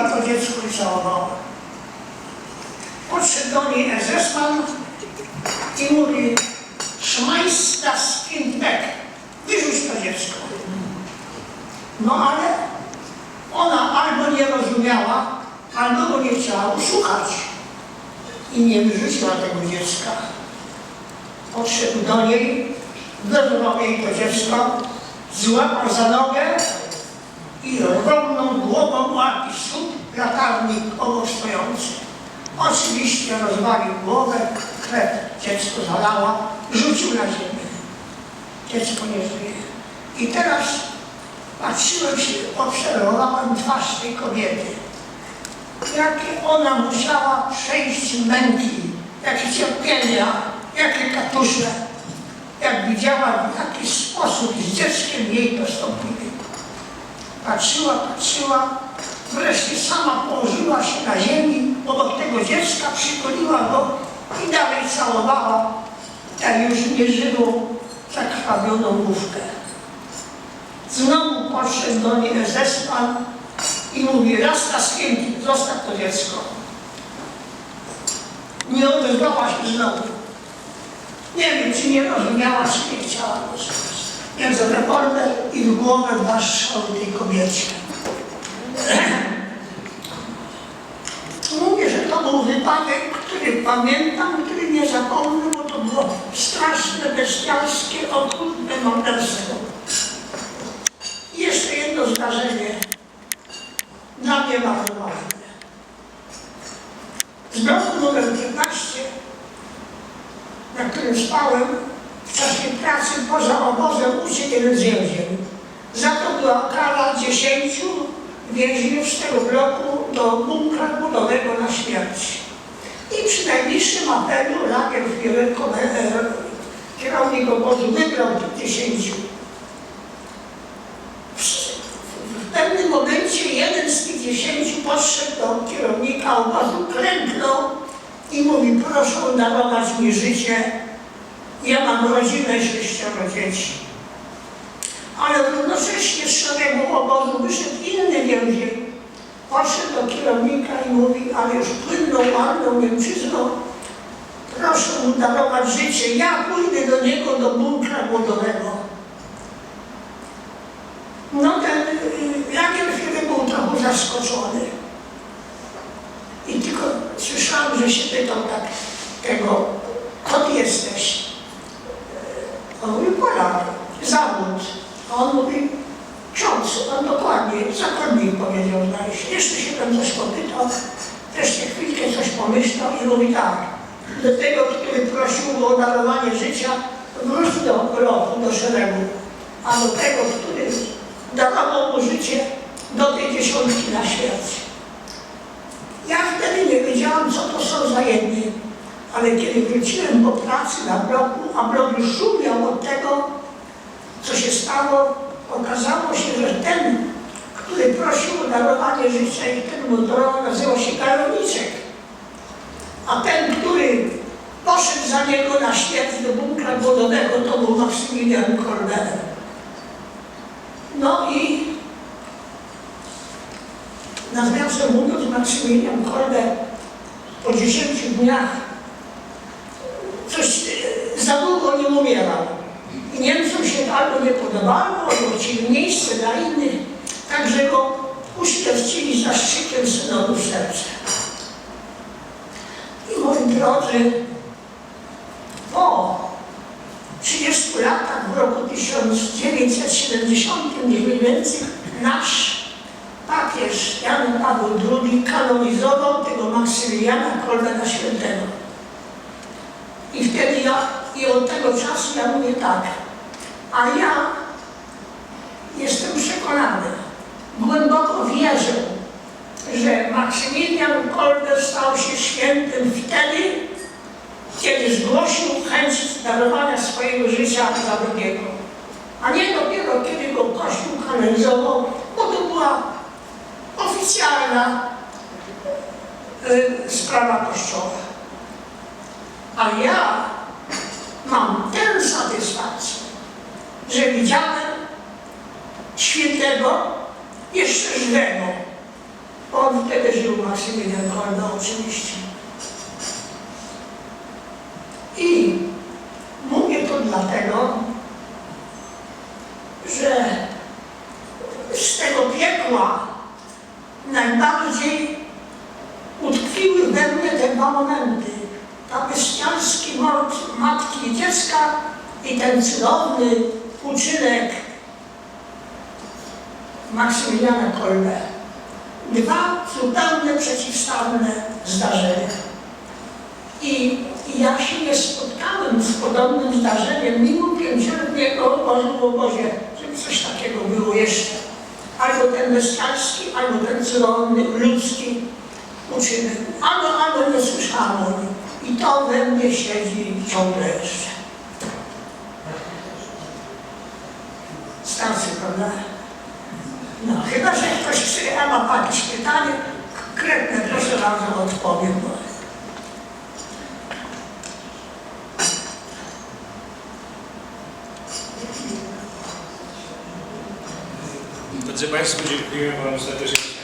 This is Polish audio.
To dziecko i całowała. Podszedł do niej Ezesman i mówi Schmeiß das. Wyrzuć to dziecko. No ale ona albo nie rozumiała, albo go nie chciała usłuchać. I nie wyrzuciła tego dziecka. Podszedł do niej, wyrwał jej to dziecko, złapał za nogę i ogromną głową łapi słup latarnik obok stojący. Oczywiście rozwalił głowę, krew dziecko zalała, rzucił na ziemię. Dziecko nie żyje. I teraz patrzyłem się, obserwowałem twarz tej kobiety. Jakie ona musiała przejść męki, jakie cierpienia, jakie katusze. Jak widziała, w jaki sposób z dzieckiem jej postąpili. Patrzyła, patrzyła, wreszcie sama położyła się na ziemi obok tego dziecka, przykoliła go i dalej całowała tę już nieżywą, zakrwawioną główkę. Znowu podszedł do niej Ezespan i mówi, raz na święty, zostaw to dziecko. Nie odezwała się znowu. Nie wiem, czy nie rozumiała, czy nie chciała rozumieć. Więc reporter i w głowę dwa strzały tej kobiecie. Mówię, że to był wypadek, który pamiętam, który nie zapomnę, bo to było straszne, bestialskie, okrutne morderstwo. Jeszcze jedno zdarzenie dla mnie bardzo ważne. Z bloku numer 15, na którym spałem, w czasie pracy poza obozem uciekł z więzień. Za to była kara 10 tego bloku do bunkra budowego na śmierć. I przy najbliższym apelu Lagerführer, kierownik obozu, wybrał tych 10. W, pewnym momencie jeden z tych 10 podszedł do kierownika obozu, klęknął i mówi, proszę darować mi życie, ja mam rodzinę sześcioro dzieci. Ale równocześnie z szeregu obozu wyszedł inny więzień. Podszedł do kierownika i mówi, ale już płynną, ładną Niemczyzną, proszę mu darować życie, ja pójdę do niego do bunkra głodowego. No ten y, Lagerfeld był trochę zaskoczony. I tylko słyszałam, że się pytał tak tego, kto jesteś? On mówi, Polak, zawód. A on mówi, ksiądz, on dokładnie, zakonnik powiedział, znaleźć. Jeszcze się tam coś popytał, wreszcie chwilkę coś pomyślał i mówi tak, do tego, który prosił o darowanie życia, wróć do roku, do szeregu, a do tego, który darował mu życie, do tej dziesiątki na śmierć. Ja wtedy nie wiedziałam, co to są za jedni, ale kiedy wróciłem po pracy na bloku, a blok już szumiał od tego, co się stało, okazało się, że ten, który prosił o darowanie i ten mundurowany nazywał się Galoniczek, a ten, który poszedł za niego na śmierć do bunkra głodowego, to był Maksymilian Kolber. No i nawiasem mówiąc, Maksymilian Kolber po 10 dniach coś e, za długo nie umierał. I Niemcom się albo nie podobało, albo chcieli miejsce dla innych, także go uśmiercili zaszczykiem synodów serca. I moi drodzy, po 30 latach, w roku 1970 mniej więcej, nasz papież Jan Paweł II kanonizował tego Maksymiliana Kolbena Świętego. I wtedy ja, i od tego czasu ja mówię tak, a ja jestem przekonany, głęboko wierzę, że Maksymilian Kolbe stał się świętym wtedy, kiedy zgłosił chęć darowania swojego życia za drugiego. A nie dopiero kiedy go Kościół kanonizował, bo to była oficjalna y, sprawa Kościoła. A ja mam tę satysfakcję, że widziałem świętego jeszcze żywego po wtedy żył Maksymilian Kolbe oczywiście. I mówię to dlatego, że z tego piekła najbardziej utkwiły we mnie te dwa momenty. Ta bestialski mord matki i dziecka i ten cudowny uczynek Maksymiliana Kolbe. Przeciwstawne zdarzenia. I ja się nie spotkałem z podobnym zdarzeniem mimo pięcioletniego obozu w obozie, żeby coś takiego było jeszcze. Albo ten bestialski, albo ten cudowny, ludzki uczynek. Albo, albo nie słyszałam o nim. I to we mnie siedzi ciągle jeszcze. Starsy, prawda? No, chyba, że ktoś chce, a ma jakieś pytanie konkretne, proszę bardzo, odpowiem. Drodzy Państwo, dziękuję Wam serdecznie.